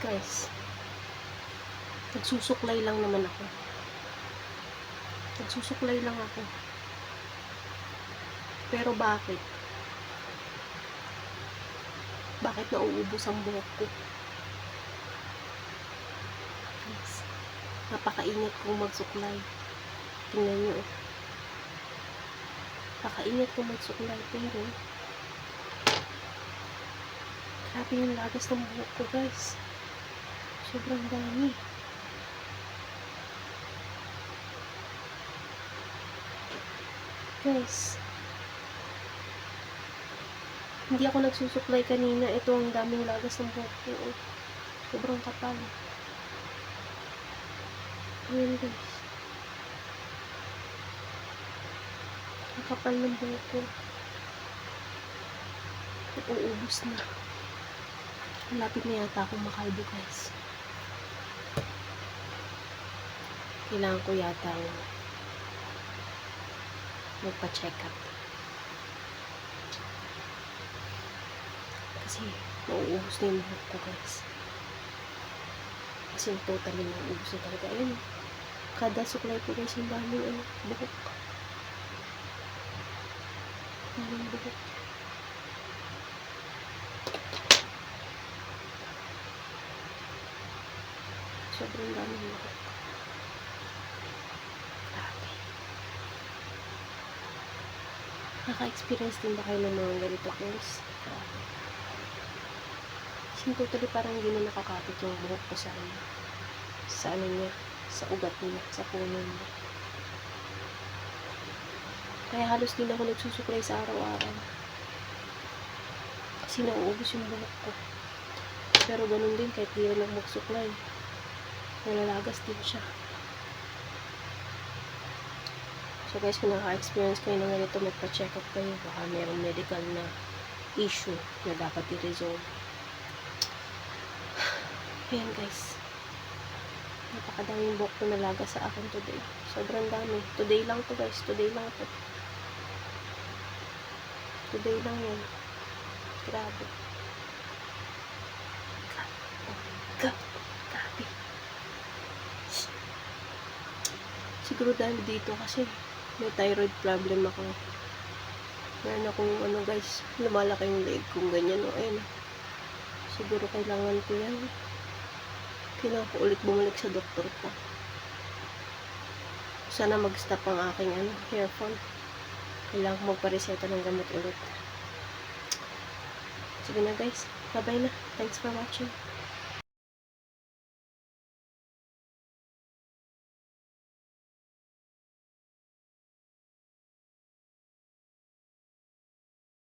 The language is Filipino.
Guys, nagsusuklay lang naman ako. Nagsusuklay lang ako. Pero bakit? Bakit nauubos ang buhok ko? Guys, napakaingat kong magsuklay. Tingnan nyo. Napakaingat kong magsuklay. Pero, grabe yung lagas ng buhok ko, guys. Sobrang dami. Guys, hindi ako nagsusuklay kanina. Ito ang daming lagas ng buhok ko. Sobrang kapal. Ayan guys. Ang kapal ng buhok ko. Uuubos na. Malapit na yata akong makalbo guys. Kailangan ko yata magpa-check up. Kasi nauubos na yung buhok ko guys. Kasi totally nauubos na talaga. Ayun. Kada suklay ko guys yung daming ano, buhok. Daming buhok. Sobrang daming buhok. Naka-experience din ba kayo ng mga ganito? Grabe. Kasi totally parang hindi na nakakapit yung buhok ko sa ano. Sa ano niya. Sa ugat niya. Sa puno niya. Kaya halos din ako nagsusuklay sa araw-araw. Kasi nauubos yung buhok ko. Pero ganun din kahit di ako magsuklay. Nalalagas din siya. So guys, kung naka-experience kayo ng ganito, magpa-check up kayo. Baka mayroong medical na issue na dapat i-resolve. Ayan guys. Napakadaming buhok na nalaga sa akin today. Sobrang dami. Today lang to guys. Today lang to. Today lang yan. Grabe. Grabe. Grabe. Siguro dahil dito kasi may thyroid problem ako. Meron akong ano guys, lumalaki yung leg kong ganyan. O, ayun. Siguro kailangan ko yan. Kailangan ko ulit bumalik sa doktor ko. Sana mag-stop ang aking ano, hair fall. Kailangan ko magpareseta ng gamot ulit. Sige na guys. Bye-bye na. Thanks for watching.